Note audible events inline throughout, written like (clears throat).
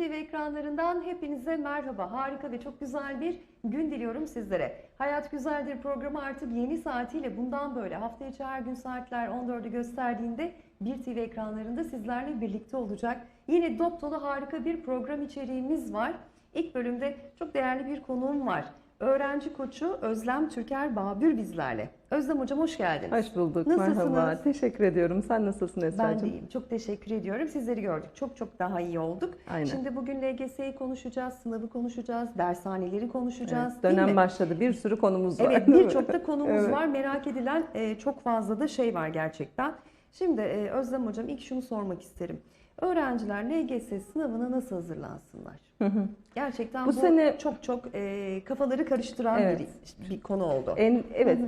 TV ekranlarından hepinize merhaba. Harika ve çok güzel bir gün diliyorum sizlere. Hayat Güzeldir programı artık yeni saatiyle bundan böyle hafta içi her gün saatler 14'ü gösterdiğinde bir TV ekranlarında sizlerle birlikte olacak. Yine dop dolu harika bir program içeriğimiz var. İlk bölümde çok değerli bir konuğum var. Öğrenci koçu Özlem Türker Babür bizlerle. Özlem hocam hoş geldiniz. Hoş bulduk. Nasılsınız? Merhaba. Teşekkür ediyorum. Sen nasılsın Ben Esra'cığım? de iyiyim. Çok teşekkür ediyorum. Sizleri gördük. Çok çok daha iyi olduk. Aynen. Şimdi bugün LGS'yi konuşacağız, sınavı konuşacağız, dershaneleri konuşacağız. Evet, dönem başladı. Bir sürü konumuz var. Evet birçok da (laughs) konumuz Evet. var. Merak edilen e, çok fazla da şey var gerçekten. Şimdi e, Özlem Hocam ilk şunu sormak isterim. Öğrenciler LGS sınavına nasıl hazırlansınlar? Hı hı. Gerçekten bu, Bu sene- çok çok e, kafaları karıştıran Evet. bir, bir konu oldu. En, evet.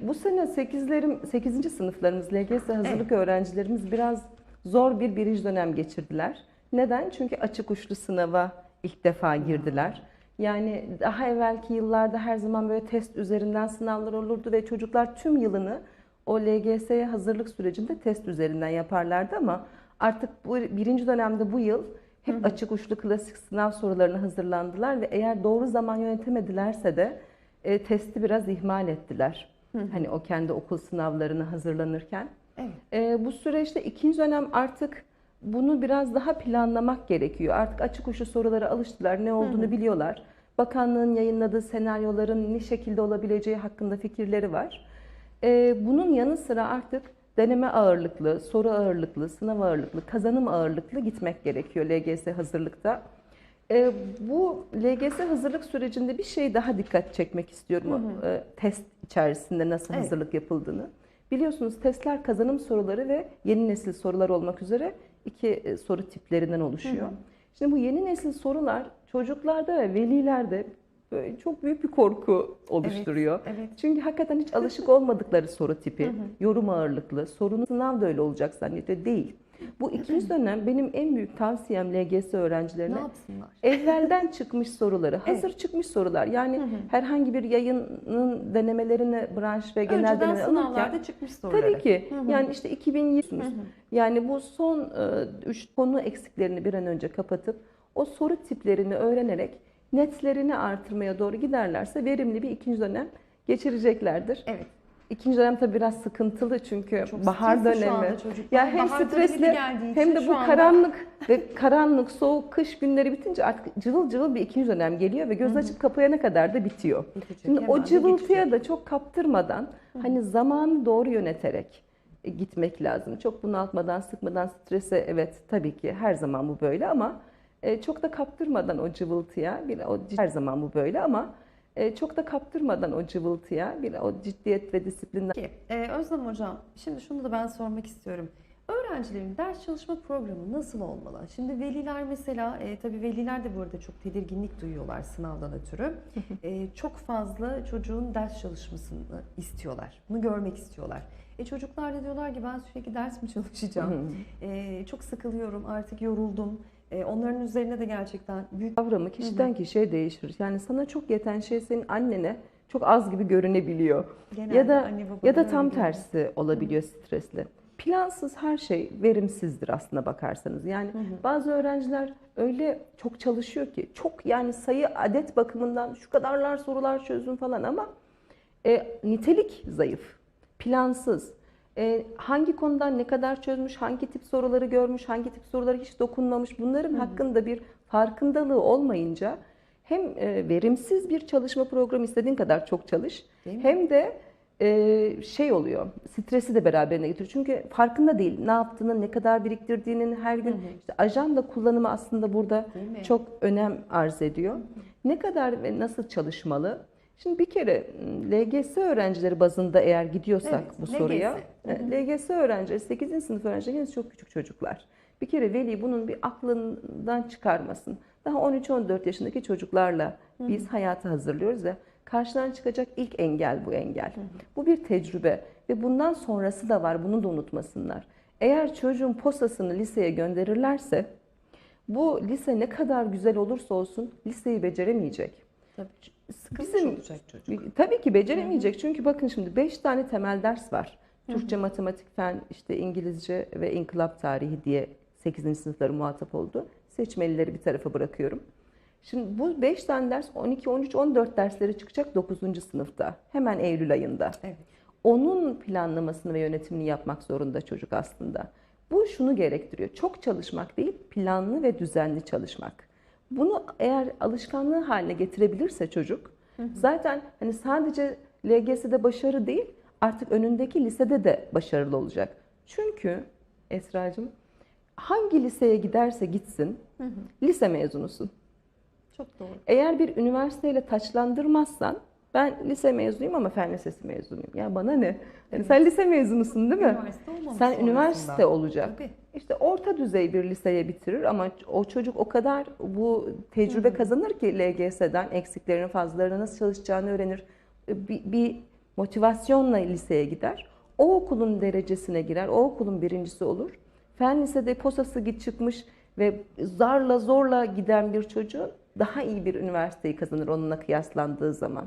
Bu sene 8'lerim 8. sınıflarımız LGS hazırlık öğrencilerimiz biraz zor bir birinci dönem geçirdiler. Neden? Çünkü açık uçlu sınava ilk defa girdiler. Yani daha evvelki yıllarda her zaman böyle test üzerinden sınavlar olurdu ve çocuklar tüm yılını o LGS'ye hazırlık sürecinde test üzerinden yaparlardı ama artık bu birinci dönemde bu yıl hep açık uçlu klasik sınav sorularına hazırlandılar ve eğer doğru zaman yönetemedilerse de e, testi biraz ihmal ettiler. Hani o kendi okul sınavlarına hazırlanırken. Evet. E, bu süreçte ikinci dönem artık bunu biraz daha planlamak gerekiyor. Artık açık uçlu sorulara alıştılar, ne olduğunu biliyorlar. Bakanlığın yayınladığı senaryoların ne şekilde olabileceği hakkında fikirleri var. E, bunun yanı sıra artık deneme ağırlıklı, soru ağırlıklı, sınav ağırlıklı, kazanım ağırlıklı gitmek gerekiyor LGS hazırlıkta. E, bu LGS hazırlık sürecinde bir şey daha dikkat çekmek istiyorum. E, test içerisinde nasıl Evet. hazırlık yapıldığını. Biliyorsunuz testler kazanım soruları ve yeni nesil sorular olmak üzere iki e, soru tiplerinden oluşuyor. Şimdi bu yeni nesil sorular çocuklarda ve velilerde böyle çok büyük bir korku oluşturuyor. Evet. Çünkü hakikaten hiç alışık (laughs) olmadıkları soru tipi, yorum ağırlıklı, sorunun sınav da öyle olacak zannediyor. Değil. Bu ikinci (clears throat) dönem benim en büyük tavsiyem LGS Ne öğrencilerine yapsınlar? (laughs) evvelden çıkmış soruları, hazır çıkmış sorular. Yani herhangi bir yayının denemelerini branş ve genel Önceden deneme alırken sınavlarda çıkmış soruları. Tabii ki. Yani işte 2020 yani bu son e, üç konu eksiklerini bir an önce kapatıp o soru tiplerini öğrenerek netlerini artırmaya doğru giderlerse verimli bir ikinci dönem geçireceklerdir. Evet. İkinci dönem tabii biraz sıkıntılı çünkü Çok bahar dönemi. Ya hem Bahar stresli hem de bu karanlık ve karanlık, soğuk kış günleri bitince artık cıvıl cıvıl bir ikinci dönem geliyor ve göz açıp kapayana kadar da bitiyor. Bitecek, Şimdi o cıvıltıya da çok kaptırmadan hani zamanı doğru yöneterek e, gitmek lazım. Çok bunaltmadan, sıkmadan, strese evet tabii ki her zaman bu böyle ama e, çok da kaptırmadan o cıvıltıya, bir o her zaman bu böyle ama e, çok da kaptırmadan o cıvıltıya, bir o ciddiyet ve disiplinden Peki, e, Özlem Hocam, şimdi şunu da ben sormak istiyorum. Öğrencilerin ders çalışma programı nasıl olmalı? Şimdi veliler mesela, e, tabii veliler de bu arada çok tedirginlik duyuyorlar sınavdan ötürü. (laughs) E, çok fazla çocuğun ders çalışmasını istiyorlar. Bunu görmek istiyorlar. E, çocuklar da diyorlar ki ben sürekli ders mi çalışacağım? E, çok sıkılıyorum, artık yoruldum. E, onların üzerine de gerçekten büyük kavramı kişiden kişiye değişir. Yani sana çok yeten şey senin annene çok az gibi görünebiliyor. genelde ya da ya da tam tersi olabiliyor stresli. Plansız her şey verimsizdir aslına bakarsanız. Yani bazı öğrenciler öyle çok çalışıyor ki çok yani sayı adet bakımından şu kadarlar sorular çözdüm falan ama e, nitelik zayıf, plansız. E, hangi konudan ne kadar çözmüş, hangi tip soruları görmüş, hangi tip soruları hiç dokunmamış bunların hakkında bir farkındalığı olmayınca hem e, verimsiz bir çalışma programı istediğin kadar çok çalış hem de e, şey oluyor stresi de beraberine getiriyor. Çünkü farkında değil ne yaptığını, ne kadar biriktirdiğinin her gün işte ajanda kullanımı aslında burada çok önem arz ediyor. Ne kadar ve nasıl çalışmalı? Şimdi bir kere m, LGS öğrencileri bazında eğer gidiyorsak Evet, bu LGS. soruya, hı. e, LGS öğrencileri 8. sınıf öğrencileri henüz çok küçük çocuklar. Bir kere veli bunun bir aklından çıkarmasın. Daha 13-14 yaşındaki çocuklarla biz hayata hazırlıyoruz ve karşıdan çıkacak ilk engel bu engel. Bu bir tecrübe ve bundan sonrası da var bunu da unutmasınlar. Eğer çocuğun posasını liseye gönderirlerse bu lise ne kadar güzel olursa olsun liseyi beceremeyecek. Tabii, sıkılmış Bizim- olacak çocuk. Tabii ki beceremeyecek çünkü bakın şimdi 5 tane temel ders var. Türkçe, matematik, fen, işte İngilizce ve inkılap tarihi diye 8. sınıfları muhatap oldu. Seçmelileri bir tarafa bırakıyorum. Şimdi bu 5 tane ders 12, 13, 14 dersleri çıkacak 9. sınıfta. Hemen Eylül ayında. Evet. Onun planlamasını ve yönetimini yapmak zorunda çocuk aslında. Bu şunu gerektiriyor. Çok çalışmak değil, planlı ve düzenli çalışmak. Bunu eğer alışkanlığı haline getirebilirse çocuk, zaten hani sadece LGS'de başarı değil, artık önündeki lisede de başarılı olacak. Çünkü Esra'cığım hangi liseye giderse gitsin, lise mezunusun. Çok doğru. Eğer bir üniversiteyle taçlandırmazsan ben lise mezunuyum ama fen lisesi mezunuyum. Ya bana ne? Yani sen lise mezunusun değil mi? Üniversite Sen üniversite olacak. Tabii. İşte orta düzey bir liseye bitirir ama o çocuk o kadar bu tecrübe kazanır ki LGS'den eksiklerini fazlalarını nasıl çalışacağını öğrenir. Bir, bir motivasyonla liseye gider. O okulun derecesine girer. O okulun birincisi olur. Fen lisede posası git çıkmış ve zarla zorla giden bir çocuğun daha iyi bir üniversiteyi kazanır onunla kıyaslandığı zaman.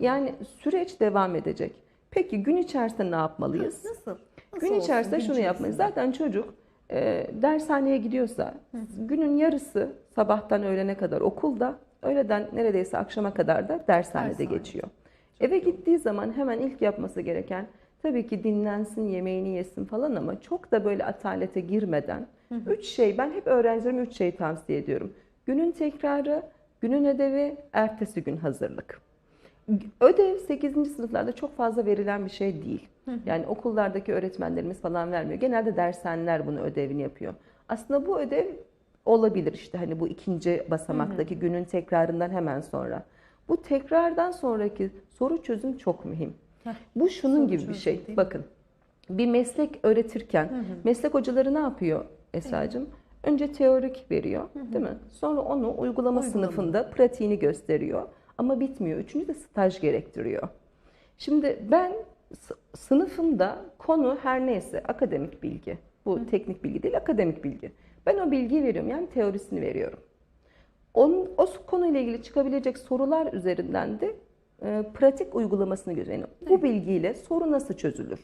Yani süreç devam edecek. Peki gün içerisinde ne yapmalıyız? Nasıl? Nasıl Gün olsun içerisinde gün şunu içerisinde? Zaten çocuk e, dershaneye gidiyorsa günün yarısı sabahtan öğlene kadar okulda, öğleden neredeyse akşama kadar da dershanede Dershane. geçiyor. Eve gittiği zaman hemen ilk yapması gereken tabii ki dinlensin, yemeğini yesin falan ama çok da böyle atalete girmeden üç şey ben hep öğrencilerime üç şey tavsiye ediyorum. Günün tekrarı, günün ödevi, ertesi gün hazırlık. Ödev 8. sınıflarda çok fazla verilen bir şey değil. Yani okullardaki öğretmenlerimiz falan vermiyor. Genelde dershaneler bunu ödevini yapıyor. Aslında bu ödev olabilir işte hani bu ikinci basamaktaki günün tekrarından hemen sonra. Bu tekrardan sonraki soru çözüm çok mühim. Bu şunun soru gibi bir şey. Bakın bir meslek öğretirken meslek hocaları ne yapıyor Esra'cığım? Önce teorik veriyor değil mi? Sonra onu uygulama, Uygulama. sınıfında pratiğini gösteriyor. Ama bitmiyor. Üçüncü de staj gerektiriyor. Şimdi ben sınıfımda konu her neyse akademik bilgi. Bu teknik bilgi değil akademik bilgi. Ben o bilgiyi veriyorum yani teorisini veriyorum. Onun, o konuyla ilgili çıkabilecek sorular üzerinden de e, pratik uygulamasını gösteriyor. Yani bu bilgiyle soru nasıl çözülür?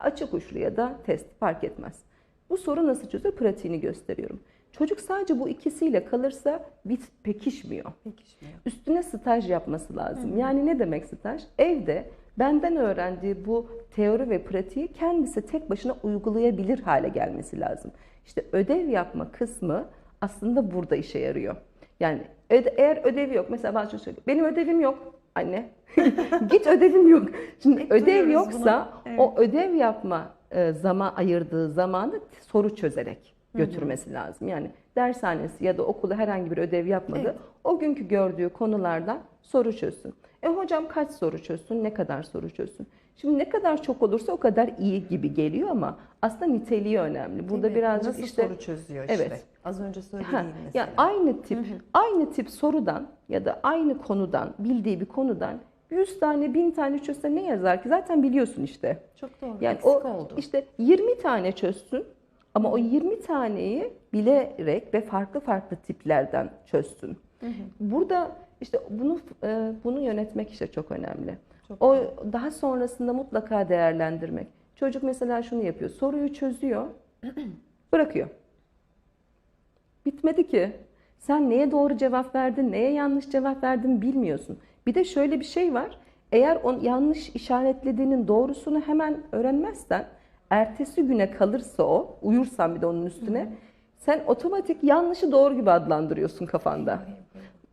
Açık uçlu ya da test fark etmez. Bu soru nasıl çözülür? Pratiğini gösteriyorum. Çocuk sadece bu ikisiyle kalırsa bit pekişmiyor. Pekişmiyor. Üstüne staj yapması lazım. Yani ne demek staj? Evde benden öğrendiği bu teori ve pratiği kendisi tek başına uygulayabilir hale gelmesi lazım. İşte ödev yapma kısmı aslında burada işe yarıyor. Yani öde- eğer ödevi yok, mesela bazı çocuk söylüyor, benim ödevim yok anne. (laughs) Git ödevim yok. Şimdi Hep ödev yoksa bunu. o ödev yapma e, zaman ayırdığı zamanı soru çözerek götürmesi lazım. Yani dershanesi ya da okulu herhangi bir ödev yapmadı. Evet. O günkü gördüğü konulardan soru çözsün. E hocam kaç soru çözsün, ne kadar soru çözsün? Şimdi ne kadar çok olursa o kadar iyi gibi geliyor ama aslında niteliği önemli. Burada Değil mi? birazcık Nasıl işte soru çözüyor işte. Evet. Az önce söylediğin Ha, mesela. yani aynı tip aynı tip sorudan ya da aynı konudan bildiği bir konudan 100 tane 1000 tane çözse ne yazar ki? Zaten biliyorsun işte. Çok doğru. Yani Eksik o oldu. işte 20 tane çözsün ama o 20 taneyi bilerek ve farklı farklı tiplerden çözsün. Burada işte bunu e, bunu yönetmek işte çok önemli. Çok o daha sonrasında mutlaka değerlendirmek. Çocuk mesela şunu yapıyor. Soruyu çözüyor. (clears throat) bırakıyor. Bitmedi ki. Sen neye doğru cevap verdin, neye yanlış cevap verdin bilmiyorsun. Bir de şöyle bir şey var. Eğer on yanlış işaretlediğinin doğrusunu hemen öğrenmezsen, ertesi güne kalırsa o, uyursan bir de onun üstüne, sen otomatik yanlışı doğru gibi adlandırıyorsun kafanda.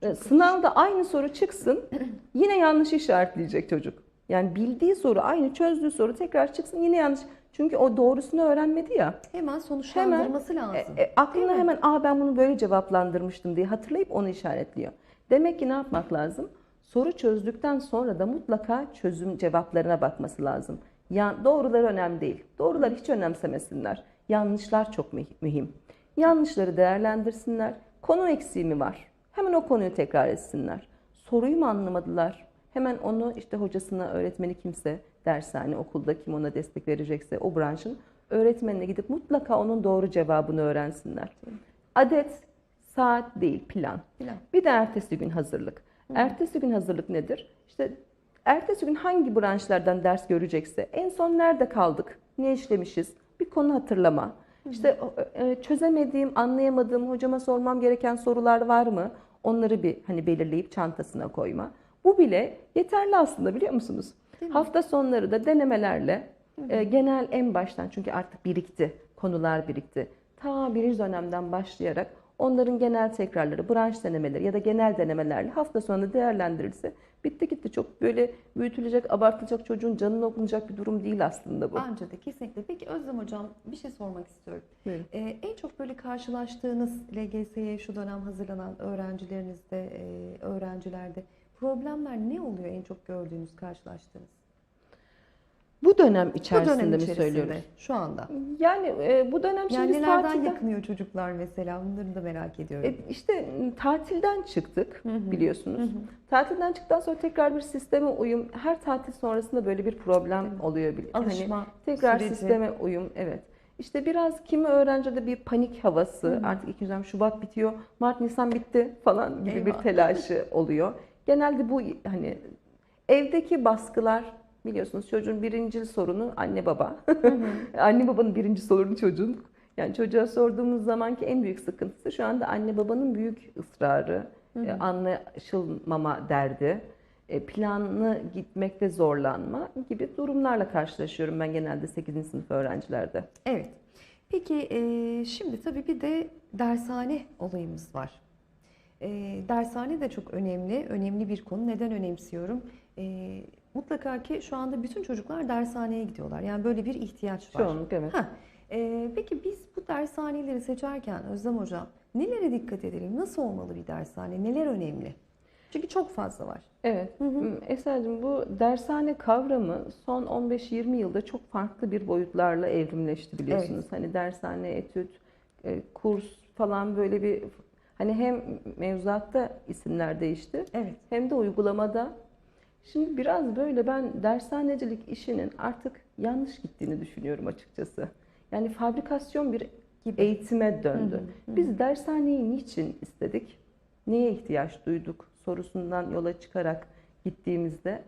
E, Sınavda aynı soru çıksın, (clears throat) yine yanlış işaretleyecek çocuk. Yani bildiği soru, aynı çözdüğü soru tekrar çıksın yine yanlış. Çünkü o doğrusunu öğrenmedi ya. Hemen sonuçlandırması lazım. E, e, aklına hemen Aa, ben bunu böyle cevaplandırmıştım diye hatırlayıp onu işaretliyor. Demek ki ne yapmak lazım? Soru çözdükten sonra da mutlaka çözüm cevaplarına bakması lazım. Ya, doğrular önemli değil. Doğrular hiç önemsemesinler. Yanlışlar çok müh- mühim. Yanlışları değerlendirsinler. Konu eksiği mi var? Hemen o konuyu tekrar etsinler. Soruyu mu anlamadılar? Hemen onu işte hocasına, öğretmeni kimse, dershane, okulda kim ona destek verecekse o branşın öğretmenine gidip mutlaka onun doğru cevabını öğrensinler. Adet, saat değil, plan. Plan. Bir de ertesi gün hazırlık. Ertesi gün hazırlık nedir? İşte ertesi gün hangi branşlardan ders görecekse, en son nerede kaldık, ne işlemişiz, bir konu hatırlama. İşte e, çözemediğim, anlayamadığım, hocama sormam gereken sorular var mı? Onları bir hani belirleyip çantasına koyma. Bu bile yeterli aslında biliyor musunuz? Değil mi? Hafta sonları da denemelerle e, genel en baştan çünkü artık birikti, konular birikti. Ta birinci dönemden başlayarak onların genel tekrarları, branş denemeleri ya da genel denemelerle hafta sonu değerlendirilse bitti gitti. Çok böyle büyütülecek, abartılacak çocuğun canını okunacak bir durum değil aslında bu. Bence de kesinlikle. Peki Özlem Hocam bir şey sormak istiyorum. Ee, en çok böyle karşılaştığınız LGS'ye şu dönem hazırlanan öğrencilerinizde, e, öğrencilerde problemler ne oluyor en çok gördüğünüz, karşılaştığınız? Bu dönem Bu içerisinde dönem mi içerisinde, söylüyoruz? şu anda. Yani e, bu dönem Yani şimdi biz nelerden tatilden, yakınıyor çocuklar mesela? Bunları da merak ediyorum. e, işte tatilden çıktık Hı hı. biliyorsunuz. Hı hı. Tatilden çıktıktan sonra tekrar bir sisteme uyum, her tatil sonrasında böyle bir problem mi? oluyor. bile. Hani Alışma tekrar süreci. sisteme uyum, evet. İşte biraz kimi öğrencide bir panik havası, Hı hı. artık ikinci dönem Şubat bitiyor, Mart, Nisan bitti falan gibi bir Eyvah. telaşı oluyor. Genelde bu hani evdeki baskılar biliyorsunuz çocuğun birinci sorunu anne baba. (laughs) anne babanın birinci sorunu çocuğun. Yani çocuğa sorduğumuz zamanki en büyük sıkıntısı şu anda anne babanın büyük ısrarı, e, anlaşılmama derdi, e, planlı gitmekte zorlanma gibi durumlarla karşılaşıyorum ben genelde 8. sınıf öğrencilerde. Evet. Peki e, şimdi tabii bir de dershane olayımız var. Dershane de çok önemli, önemli bir konu. Neden önemsiyorum? Mutlaka ki şu anda bütün çocuklar dershaneye gidiyorlar. Yani böyle bir ihtiyaç var. Çoğunluk evet. Ha, e, peki biz bu dershaneleri seçerken Özlem Hocam nelere dikkat edelim? Nasıl olmalı bir dershane? Neler önemli? Çünkü çok fazla var. Evet. Hı hı. Esra'cığım bu dershane kavramı son 15-20 yılda çok farklı bir boyutlarla evrimleşti biliyorsunuz. Hani dershane, etüt, e, kurs falan böyle bir hani hem mevzuatta isimler değişti Evet. hem de uygulamada. Şimdi biraz böyle ben dershanecilik işinin artık yanlış gittiğini düşünüyorum açıkçası. Yani fabrikasyon bir Gibi. eğitime döndü. Hı hı. Biz dershaneyi niçin istedik? Neye ihtiyaç duyduk sorusundan yola çıkarak gittiğimizde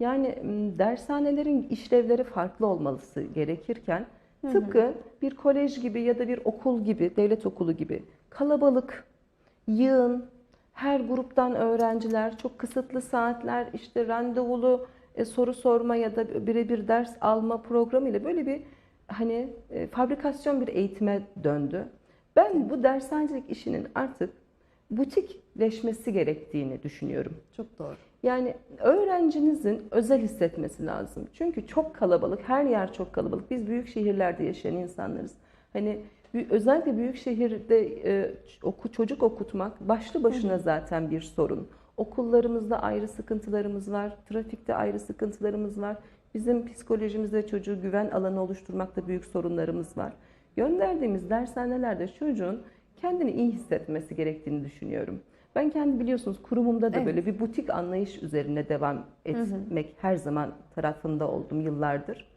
yani dershanelerin işlevleri farklı olması gerekirken Hı hı. tıpkı bir kolej gibi ya da bir okul gibi, devlet okulu gibi kalabalık, yığın, her gruptan öğrenciler, çok kısıtlı saatler, işte randevulu e, soru sorma ya da birebir ders alma programıyla böyle bir hani e, fabrikasyon bir eğitime döndü. Ben bu dershanecilik işinin artık butikleşmesi gerektiğini düşünüyorum. Çok doğru. Yani öğrencinizin özel hissetmesi lazım. Çünkü çok kalabalık, her yer çok kalabalık. Biz büyük şehirlerde yaşayan insanlarız. Hani özellikle büyük şehirde e, oku, çocuk okutmak başlı başına zaten bir sorun. Okullarımızda ayrı sıkıntılarımız var, trafikte ayrı sıkıntılarımız var. Bizim psikolojimizde çocuğu güven alanı oluşturmakta büyük sorunlarımız var. Gönderdiğimiz dershanelerde çocuğun kendini iyi hissetmesi gerektiğini düşünüyorum. Ben kendi biliyorsunuz kurumumda da Evet. böyle bir butik anlayış üzerine devam etmek her zaman tarafında oldum yıllardır.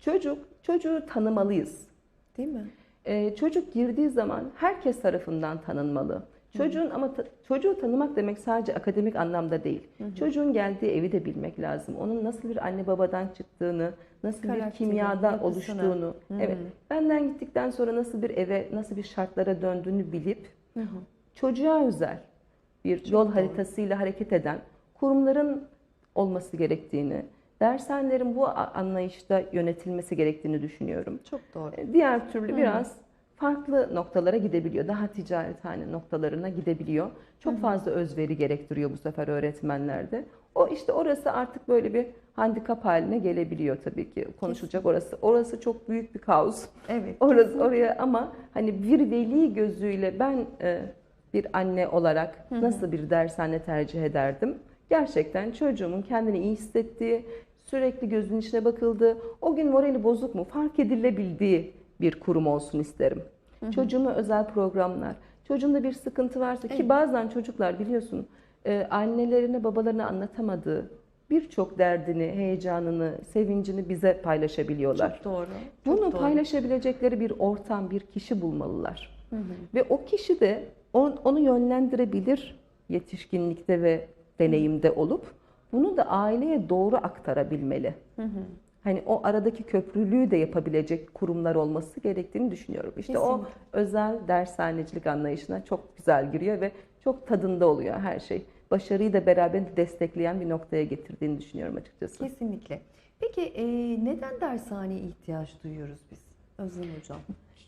Çocuk, çocuğu tanımalıyız. Değil mi? Ee, çocuk girdiği zaman herkes tarafından tanınmalı. Çocuğun ama ta- çocuğu tanımak demek sadece akademik anlamda değil. Çocuğun geldiği evi de bilmek lazım. Onun nasıl bir anne babadan çıktığını, nasıl bir Karakterini, kimyada yapısını. oluştuğunu, Hı hı. evet. Benden gittikten sonra nasıl bir eve, nasıl bir şartlara döndüğünü bilip Hı hı. çocuğa özel bir Çok yol doğru. haritasıyla hareket eden kurumların olması gerektiğini, dershanelerin bu anlayışta yönetilmesi gerektiğini düşünüyorum. Çok doğru. Diğer türlü Hı. biraz farklı noktalara gidebiliyor. Daha ticarethane noktalarına gidebiliyor. Çok Hı hı. fazla özveri gerektiriyor bu sefer öğretmenlerde. O işte orası artık böyle bir handikap haline gelebiliyor tabii ki. Konuşulacak orası. Orası çok büyük bir kaos. Evet. (laughs) Orası kesinlikle. oraya ama hani bir veli gözüyle ben e, bir anne olarak Hı hı. nasıl bir dershane tercih ederdim? Gerçekten çocuğumun kendini iyi hissettiği, sürekli gözünün içine bakıldığı, o gün morali bozuk mu fark edilebildiği bir kurum olsun isterim. Çocuğuma özel programlar, çocuğumda bir sıkıntı varsa ki Evet. bazen çocuklar biliyorsun e, annelerine babalarına anlatamadığı birçok derdini, heyecanını, sevincini bize paylaşabiliyorlar. Çok doğru. Çok Bunu doğru. paylaşabilecekleri bir ortam, bir kişi bulmalılar. Hı hı. Ve o kişi de on- onu yönlendirebilir yetişkinlikte ve deneyimde olup bunu da aileye doğru aktarabilmeli. Hı hı. hani o aradaki köprülüğü de yapabilecek kurumlar olması gerektiğini düşünüyorum. İşte o Kesinlikle. özel dershanecilik anlayışına çok güzel giriyor ve çok tadında oluyor her şey. Başarıyı da beraber destekleyen bir noktaya getirdiğini düşünüyorum açıkçası. Kesinlikle. Peki e, neden dershaneye ihtiyaç duyuyoruz biz Özlem Hocam?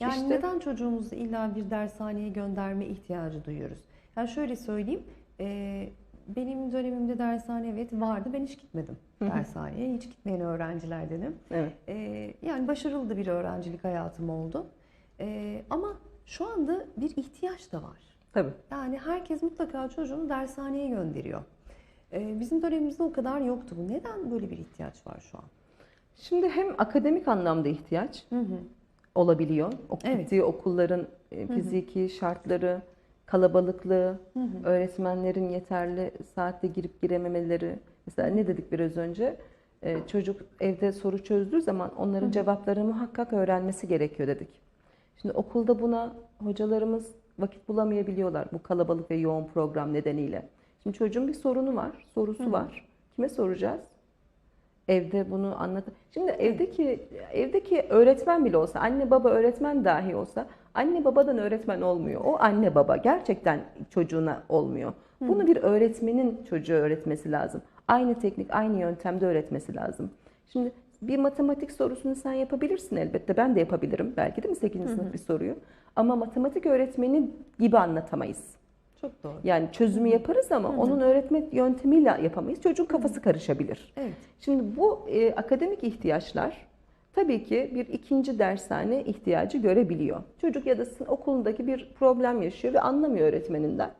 Yani İşte- neden çocuğumuzu illa bir dershaneye gönderme ihtiyacı duyuyoruz? Yani şöyle söyleyeyim, e, benim dönemimde dershane evet vardı, ben hiç gitmedim dershaneye, hiç gitmeyen öğrencilerdenim. Evet. E, yani başarılı da bir öğrencilik hayatım oldu. E, ama şu anda bir ihtiyaç da var. Tabii. Yani herkes mutlaka çocuğunu dershaneye gönderiyor. E, bizim dönemimizde o kadar yoktu bu. Neden böyle bir ihtiyaç var şu an? Şimdi hem akademik anlamda ihtiyaç Hı hı. olabiliyor. O Evet. gittiği okulların e, fiziki şartları, kalabalıklığı, öğretmenlerin yeterli saatte girip girememeleri. Mesela ne dedik biraz önce? E, çocuk evde soru çözdüğü zaman onların cevaplarını muhakkak öğrenmesi gerekiyor dedik. Şimdi okulda buna hocalarımız vakit bulamayabiliyorlar bu kalabalık ve yoğun program nedeniyle. Şimdi çocuğun bir sorunu var, sorusu var. Kime soracağız? Evde bunu anlat. Şimdi evdeki evdeki öğretmen bile olsa, anne baba öğretmen dahi olsa, anne babadan öğretmen olmuyor. O anne baba gerçekten çocuğuna olmuyor. Bunu bir öğretmenin çocuğa öğretmesi lazım. Aynı teknik, aynı yöntemde öğretmesi lazım. Şimdi bir matematik sorusunu sen yapabilirsin elbette. Ben de yapabilirim belki değil mi 8. sınıf bir soruyu. Ama matematik öğretmeni gibi anlatamayız. Çok doğru. Yani çözümü yaparız ama onun öğretme yöntemiyle yapamayız. Çocuğun kafası karışabilir. Evet. Şimdi bu e, akademik ihtiyaçlar tabii ki bir ikinci dershane ihtiyacı görebiliyor. Çocuk ya da sın- okulundaki bir problem yaşıyor ve anlamıyor öğretmeninden.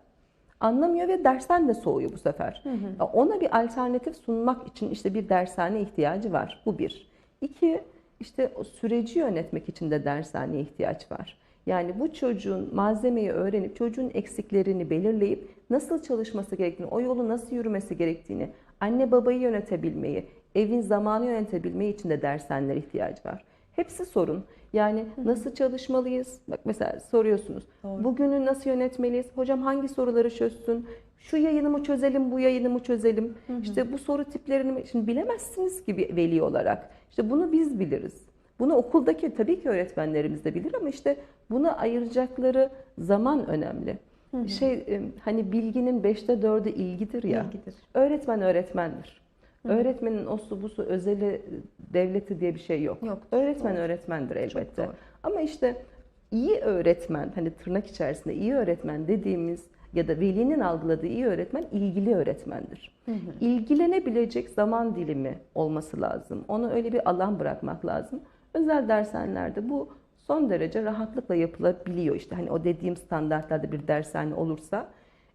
Anlamıyor ve dersten de soğuyor bu sefer. Ya Ona bir alternatif sunmak için işte bir dershane ihtiyacı var. Bu bir. İki, işte o süreci yönetmek için de dershaneye ihtiyaç var. Yani bu çocuğun malzemeyi öğrenip çocuğun eksiklerini belirleyip nasıl çalışması gerektiğini, o yolu nasıl yürümesi gerektiğini, anne babayı yönetebilmeyi, evin zamanı yönetebilmeyi için de dershanelere ihtiyacı var. Hepsi sorun. Yani nasıl çalışmalıyız? Bak mesela soruyorsunuz. Doğru. Bugünü nasıl yönetmeliyiz? Hocam hangi soruları çözsün? Şu yayını mı çözelim, bu yayını mı çözelim? İşte bu soru tiplerini? Şimdi bilemezsiniz ki bir veli olarak. İşte bunu biz biliriz. Bunu okuldaki tabii ki öğretmenlerimiz de bilir ama işte buna ayıracakları zaman önemli. Şey e, hani bilginin beşte dördü ilgidir ya. İlgidir. Öğretmen öğretmendir. Öğretmenin osu busu özeli devleti diye bir şey yok. Yok. Öğretmen öğretmendir elbette. doğru. Ama işte iyi öğretmen hani tırnak içerisinde iyi öğretmen dediğimiz ya da velinin algıladığı iyi öğretmen ilgili öğretmendir. İlgilenebilecek zaman dilimi olması lazım. Ona öyle bir alan bırakmak lazım. Özel dershanelerde bu son derece rahatlıkla yapılabiliyor. İşte hani o dediğim standartlarda bir dershane olursa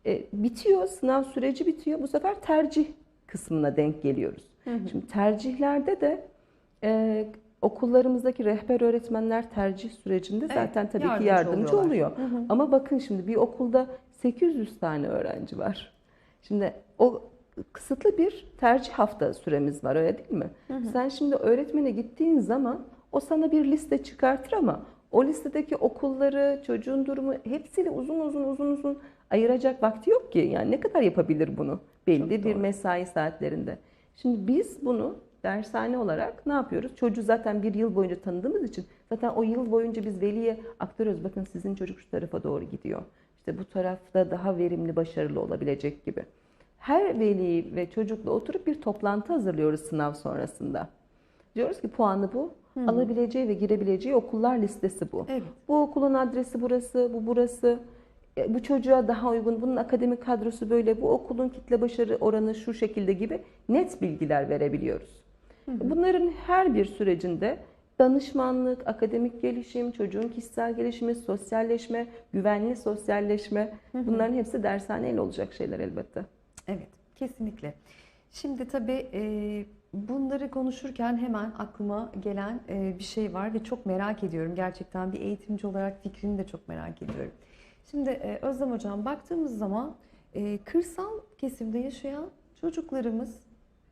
e, bitiyor, sınav süreci bitiyor. Bu sefer tercih kısmına denk geliyoruz. Şimdi tercihlerde de e, okullarımızdaki rehber öğretmenler tercih sürecinde Evet, zaten tabii ki yardımcı yardımcı oluyorlar. oluyor. Ama bakın şimdi bir okulda 800 tane öğrenci var. Şimdi o kısıtlı bir tercih hafta süremiz var öyle değil mi? Sen şimdi öğretmene gittiğin zaman o sana bir liste çıkartır ama o listedeki okulları, çocuğun durumu hepsiyle uzun uzun uzun uzun ayıracak vakti yok ki. Yani ne kadar yapabilir bunu belli bir doğru. mesai saatlerinde. Şimdi biz bunu dershane olarak ne yapıyoruz? Çocuğu zaten bir yıl boyunca tanıdığımız için zaten o yıl boyunca biz veliye aktarıyoruz. Bakın sizin çocuk şu tarafa doğru gidiyor. İşte bu tarafta daha verimli, başarılı olabilecek gibi. Her veli ve çocukla oturup bir toplantı hazırlıyoruz sınav sonrasında. Diyoruz ki puanı bu, alabileceği ve girebileceği okullar listesi bu. Evet. Bu okulun adresi burası, bu burası. E, Bu çocuğa daha uygun, bunun akademik kadrosu böyle, bu okulun kitle başarı oranı şu şekilde gibi net bilgiler verebiliyoruz. Bunların her bir sürecinde danışmanlık, akademik gelişim, çocuğun kişisel gelişimi, sosyalleşme, güvenli sosyalleşme bunların hepsi dershaneyle olacak şeyler elbette. Evet, kesinlikle. Şimdi tabii e, bunları konuşurken hemen aklıma gelen e, bir şey var ve çok merak ediyorum. Gerçekten bir eğitimci olarak fikrini de çok merak ediyorum. Şimdi e, Özlem Hocam baktığımız zaman e, kırsal kesimde yaşayan çocuklarımız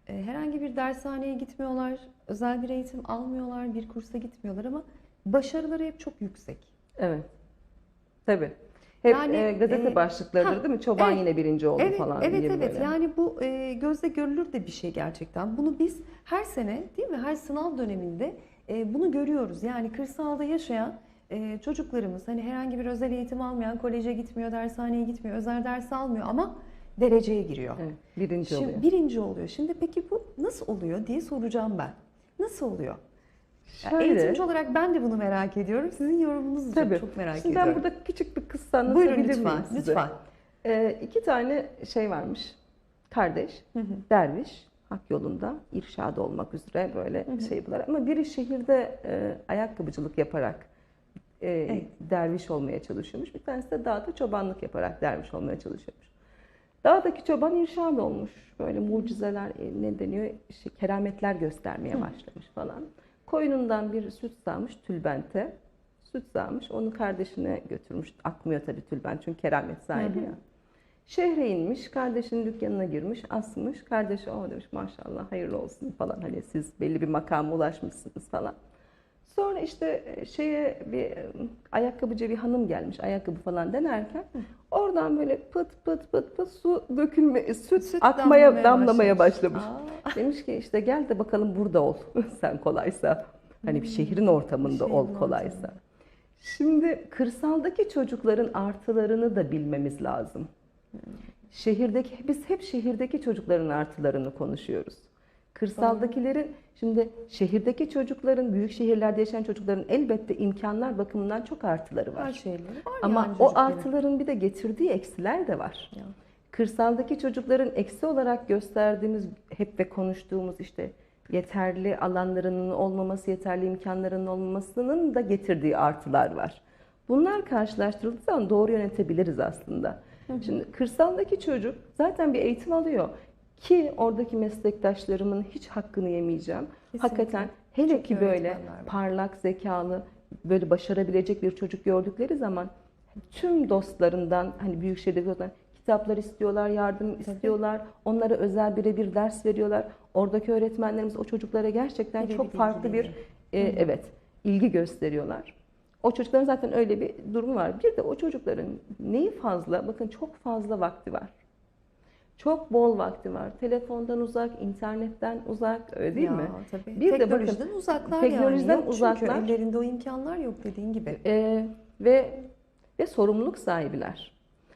e, herhangi bir dershaneye gitmiyorlar, özel bir eğitim almıyorlar, bir kursa gitmiyorlar ama başarıları hep çok yüksek. Evet. Tabii. Hep Yani, e, gazete e, başlıklarıdır ha, değil mi? Çoban evet, yine birinci oldu Evet, falan evet, gibi evet. böyle. Yani bu e, gözle görülür de bir şey gerçekten. Bunu biz her sene değil mi? Her sınav döneminde e, bunu görüyoruz. Yani kırsalda yaşayan e, çocuklarımız hani herhangi bir özel eğitim almayan, koleje gitmiyor, dershaneye gitmiyor, özel ders almıyor ama dereceye giriyor. Evet, birinci Şimdi oluyor. birinci oluyor. Şimdi peki bu nasıl oluyor diye soracağım ben. Nasıl oluyor? Şöyle, eğitimci olarak ben de bunu merak ediyorum. Sizin yorumunuzu tabii. çok merak Şimdi ediyorum. ben burada küçük bir kıssa anlatabilir lütfen, miyim size? lütfen. Ee, iki tane şey varmış. Kardeş, derviş, hak yolunda irşad olmak üzere böyle şey bunlar. Ama biri şehirde e, ayakkabıcılık yaparak e, Evet. derviş olmaya çalışıyormuş. Bir tanesi de dağda çobanlık yaparak derviş olmaya çalışıyormuş. Dağdaki çoban irşad olmuş. Böyle mucizeler e, ne deniyor? İşte kerametler göstermeye başlamış falan. Koyunundan bir süt sağmış tülbente. Süt sağmış. Onu kardeşine götürmüş. Akmıyor tabii tülbent çünkü keramet sahibi ya. Şehre inmiş, kardeşinin dükkanına girmiş, asmış. Kardeşi o demiş maşallah hayırlı olsun falan. Hani siz belli bir makama ulaşmışsınız falan. Sonra işte e, şeye bir e, ayakkabıcı bir hanım gelmiş ayakkabı falan denerken oradan böyle pıt pıt pıt pıt su dökülme, süt, Süt akmaya damlamaya damlamaya başlamış. başlamış. Demiş ki işte gel de bakalım burada ol (laughs) sen kolaysa. Hani bir şehrin ortamında ol Şehrin kolaysa. ortamında. Şimdi kırsaldaki çocukların artılarını da bilmemiz lazım. Şehirdeki biz hep şehirdeki çocukların artılarını konuşuyoruz. Kırsaldakilerin şimdi şehirdeki çocukların büyük şehirlerde yaşayan çocukların elbette imkanlar bakımından çok artıları var. Her şeyleri var Ama yani o çocukların. artıların bir de getirdiği eksiler de var. Ya. Kırsaldaki çocukların eksi olarak gösterdiğimiz hep ve konuştuğumuz işte yeterli alanlarının olmaması, yeterli imkanlarının olmamasının da getirdiği artılar var. Bunlar karşılaştırıldığı zaman doğru yönetebiliriz aslında. Şimdi kırsaldaki çocuk zaten bir eğitim alıyor ki oradaki meslektaşlarımın hiç hakkını yemeyeceğim. Kesinlikle. Hakikaten hele Çok ki böyle parlak zekalı, böyle başarabilecek bir çocuk gördükleri zaman tüm dostlarından hani büyük şehirde dostlar kitaplar istiyorlar, yardım istiyorlar. Onlara özel birebir ders veriyorlar. Oradaki öğretmenlerimiz o çocuklara gerçekten Birebir çok farklı bir e, evet ilgi gösteriyorlar. O çocukların zaten öyle bir durumu var. Bir de o çocukların neyi fazla? Bakın çok fazla vakti var. Çok bol vakti var. Telefondan uzak, internetten uzak, öyle değil ya, mi? Tabii. Bir de bakın, teknolojiden uzaklar teknolojiden yani. Yok uzaklar. Çünkü ellerinde o imkanlar yok dediğin gibi. Ee, ve ve sorumluluk sahibiler.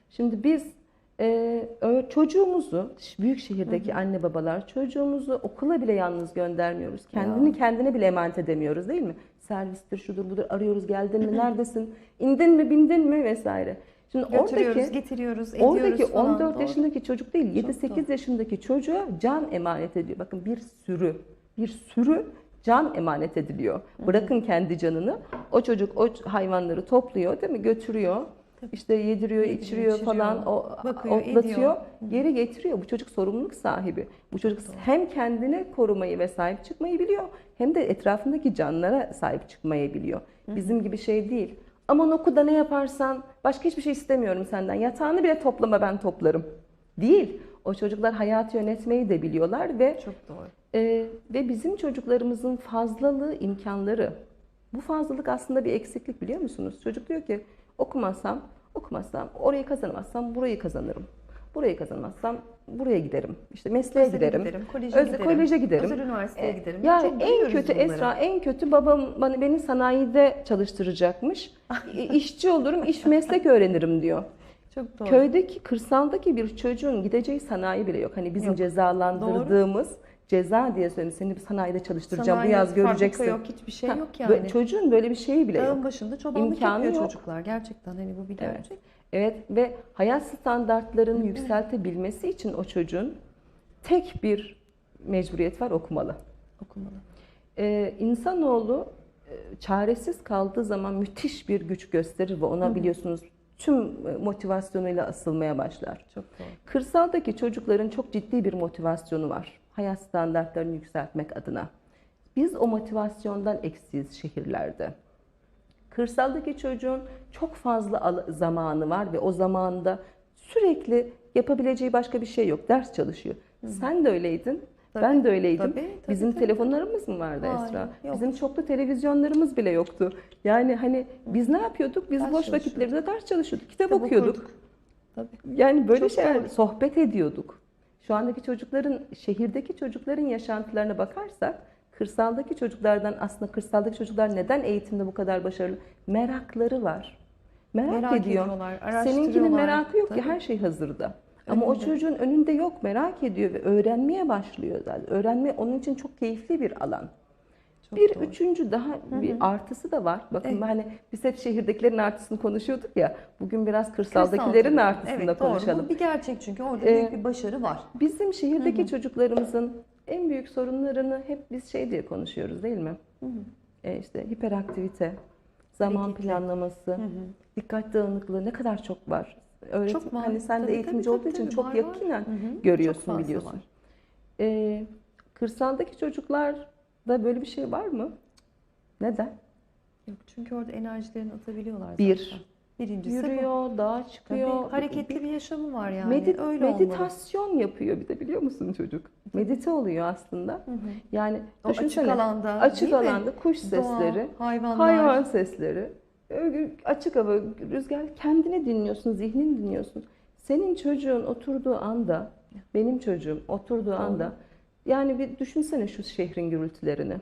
Şimdi biz e, çocuğumuzu büyük şehirdeki anne babalar çocuğumuzu okula bile yalnız göndermiyoruz. Kendini kendine bile emanet edemiyoruz değil mi? Servistir şudur budur arıyoruz geldin mi neredesin indin mi bindin mi vesaire. Şimdi oradaki getiriyoruz, ediyoruz Oradaki falan. 14 Doğru. yaşındaki çocuk değil, Çok 7-8 yaşındaki çocuğa can emanet ediyor. Bakın bir sürü, bir sürü can emanet ediliyor. Bırakın kendi canını. O çocuk o hayvanları topluyor, değil mi? Götürüyor. İşte yediriyor, Yediriyor, içiriyor içiriyor, falan, o bakıyor, otlatıyor, ediyor. geri getiriyor. Bu çocuk sorumluluk sahibi. Bu çocuk hem kendine korumayı ve sahip çıkmayı biliyor, hem de etrafındaki canlara sahip çıkmayı biliyor. Bizim gibi şey değil. Aman oku da ne yaparsan başka hiçbir şey istemiyorum senden. Yatağını bile toplama ben toplarım. Değil. O çocuklar hayatı yönetmeyi de biliyorlar ve Çok doğru. e, ve bizim çocuklarımızın fazlalığı imkanları. Bu fazlalık aslında bir eksiklik biliyor musunuz? Çocuk diyor ki okumazsam, okumazsam orayı kazanamazsam burayı kazanırım. Burayı kazanmazsam buraya giderim. İşte mesleğe Özele giderim. giderim, koleje Özel- giderim, koleje giderim. özel üniversiteye E, giderim. Ya Çok en kötü bunları. Esra, en kötü babam bana beni sanayide çalıştıracakmış. (laughs) İşçi olurum, iş meslek öğrenirim diyor. Çok doğru. Köydeki, kırsaldaki bir çocuğun gideceği sanayi bile yok. Hani bizim Yok. cezalandırdığımız ceza diye söyleyeyim. Seni bir sanayide çalıştıracağım Sanayi, bu yaz göreceksin. yok, hiçbir şey yok yani. Çocuğun böyle bir şeyi bile yok. Dağın başında çobanlık İmkanı yapıyor yok. çocuklar. Gerçekten hani bu bir gerçek. Evet ve hayat standartlarını yükseltebilmesi için o çocuğun tek bir mecburiyet var okumalı. Okumalı. Ee, insanoğlu e, çaresiz kaldığı zaman müthiş bir güç gösterir ve ona biliyorsunuz tüm e, motivasyonuyla asılmaya başlar. Çok doğru. Kırsaldaki çocukların çok ciddi bir motivasyonu var. Hayat standartlarını yükseltmek adına. Biz o motivasyondan eksiyiz şehirlerde. Kırsaldaki çocuğun çok fazla zamanı var ve o zamanda sürekli yapabileceği başka bir şey yok. Ders çalışıyor. Sen de öyleydin. Tabii, Ben de öyleydim. tabii, tabii, Bizim tabii. telefonlarımız mı vardı Hayır, Esra? yok. Bizim çoklu televizyonlarımız bile yoktu. Yani hani biz ne yapıyorduk? Biz Ders boş vakitlerimizde ders çalışıyorduk, kitap, Kitap okuyorduk. Tabii. Yani böyle Çok şeyler doğru. sohbet ediyorduk. Şu andaki çocukların, şehirdeki çocukların yaşantılarına bakarsak, kırsaldaki çocuklardan aslında kırsaldaki çocuklar neden eğitimde bu kadar başarılı? Merakları var. Merak, Merak ediyor. ediyorlar, Seninkinin merakı yok ki Tabii. her şey hazırda. Ama o Önünde. çocuğun önünde yok, merak ediyor ve öğrenmeye başlıyor zaten. Öğrenme onun için çok keyifli bir alan. Çok bir doğru. üçüncü daha bir artısı da var. Bakın Evet. hani biz hep şehirdekilerin artısını konuşuyorduk ya. Bugün biraz Kırsal kırsaldakilerin tabii. artısını evet, da doğru. konuşalım. Bu bir gerçek çünkü orada Ee, büyük bir başarı var. Bizim şehirdeki çocuklarımızın en büyük sorunlarını hep biz şey diye konuşuyoruz değil mi? E işte hiperaktivite, zaman Hareketli. planlaması, dikkat dağınıklığı ne kadar çok var. Öğretim, Çok var. Hani sen de Tabii, eğitimci tabii, olduğu için tabii, çok var, var. yakinen Hı hı. görüyorsun Çok biliyorsun. var. E, kırsaldaki çocuklarda böyle bir şey var mı? Neden? Yok çünkü orada enerjilerini atabiliyorlar Bir. Birincisi bu. Yürüyor, dağa Tabii, çıkıyor. hareketli bir yaşamı var yani. Medit- Öyle olmalı. meditasyon yapıyor bir de biliyor musun çocuk? Medite oluyor aslında. Hı hı. Yani O açık alanda, açık değil mi? alanda kuş sesleri, Doğa, hayvanlar. hayvan sesleri, açık hava, rüzgar kendini dinliyorsun, zihnini dinliyorsun. Senin çocuğun oturduğu anda, benim çocuğum oturduğu anda yani bir düşünsene şu şehrin gürültülerini.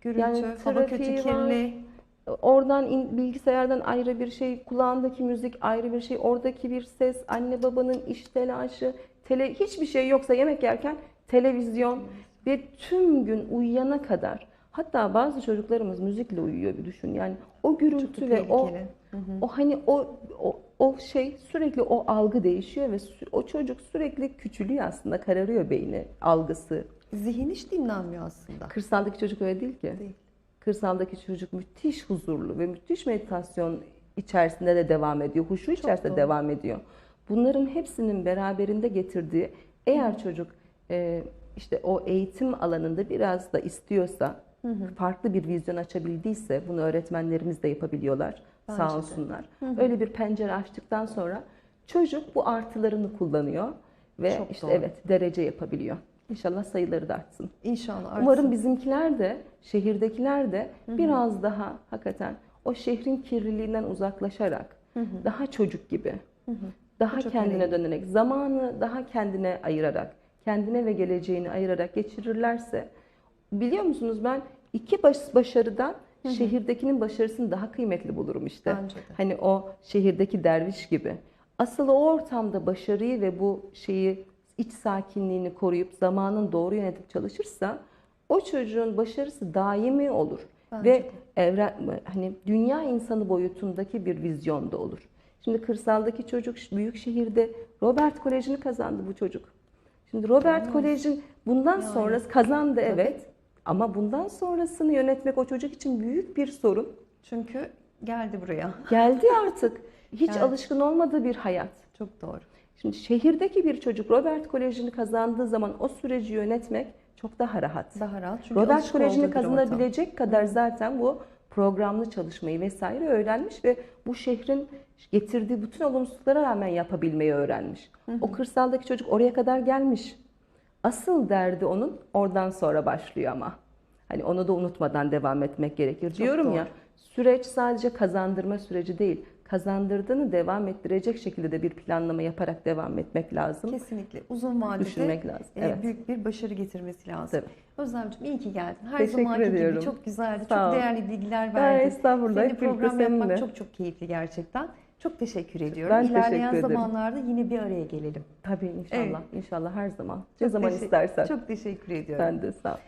Gürültü, Yani hava kötü, trafiği var. Oradan in- bilgisayardan ayrı bir şey, kulağındaki müzik ayrı bir şey, oradaki bir ses, anne babanın iş telaşı, tele, hiçbir şey yoksa yemek yerken televizyon ve tüm gün uyuyana kadar. Hatta bazı çocuklarımız müzikle uyuyor bir düşün. Yani o gürültü ve o. Hı hı. o hani o, o o şey sürekli o algı değişiyor ve o çocuk sürekli küçülüyor aslında, kararıyor beyni, algısı. Zihin hiç dinlenmiyor aslında. Kırsaldaki çocuk öyle değil ki. Değil. Kırsaldaki çocuk müthiş huzurlu ve müthiş meditasyon içerisinde de devam ediyor. Huşu içerisinde doğru. devam ediyor. Bunların hepsinin beraberinde getirdiği eğer çocuk e, işte o eğitim alanında biraz da istiyorsa farklı bir vizyon açabildiyse bunu öğretmenlerimiz de yapabiliyorlar. Bence sağ olsunlar. Öyle bir pencere açtıktan sonra çocuk bu artılarını kullanıyor ve Çok işte doğru. evet derece yapabiliyor. İnşallah sayıları da artsın. İnşallah artsın. Umarım bizimkiler de, şehirdekiler de biraz daha hakikaten o şehrin kirliliğinden uzaklaşarak, daha çocuk gibi, daha çok kendine önemli. dönerek, zamanı daha kendine ayırarak, kendine ve geleceğini ayırarak geçirirlerse, biliyor musunuz ben iki baş- başarıdan şehirdekinin başarısını daha kıymetli bulurum işte. Bence de. Hani o şehirdeki derviş gibi. Asıl o ortamda başarıyı ve bu şeyi iç sakinliğini koruyup zamanın doğru yönetip çalışırsa o çocuğun başarısı daimi olur Bence ve evren hani dünya insanı boyutundaki bir vizyonda olur. Şimdi kırsaldaki çocuk büyük şehirde Robert Koleji'ni kazandı bu çocuk. Şimdi Robert Kolej'in bundan Yani. sonrası kazandı Tabii. evet. Ama bundan sonrasını yönetmek o çocuk için büyük bir sorun. Çünkü geldi buraya. Geldi artık. Hiç (laughs) Evet. alışkın olmadığı bir hayat. Çok doğru. Şimdi şehirdeki bir çocuk Robert Koleji'ni kazandığı zaman o süreci yönetmek çok daha rahat. Daha rahat. Çünkü Robert Koleji'ni kazanabilecek kadar zaten bu programlı çalışmayı vesaire öğrenmiş ve bu şehrin getirdiği bütün olumsuzluklara rağmen yapabilmeyi öğrenmiş. O kırsaldaki çocuk oraya kadar gelmiş. Asıl derdi onun oradan sonra başlıyor ama. Hani onu da unutmadan devam etmek gerekir. Diyorum doğru. ya süreç sadece kazandırma süreci değil. Kazandırdığını devam ettirecek şekilde de bir planlama yaparak devam etmek lazım. Kesinlikle. Uzun vadede Düşünmek lazım. e, Evet. büyük bir başarı getirmesi lazım. Tabii. Özlemciğim iyi ki geldin. Her Teşekkür zamanki ediyorum. gibi çok güzeldi. Sağ ol. çok değerli bilgiler verdin. estağfurullah. Seninle Hep birlikte program yapmak seninle. çok çok keyifli gerçekten. Çok teşekkür ediyorum. Ben İlerleyen teşekkür zamanlarda yine bir araya gelelim. Tabii inşallah. İnşallah her zaman. Ne Çok zaman teşekkür- istersen. Çok teşekkür ediyorum. Ben de sağ ol.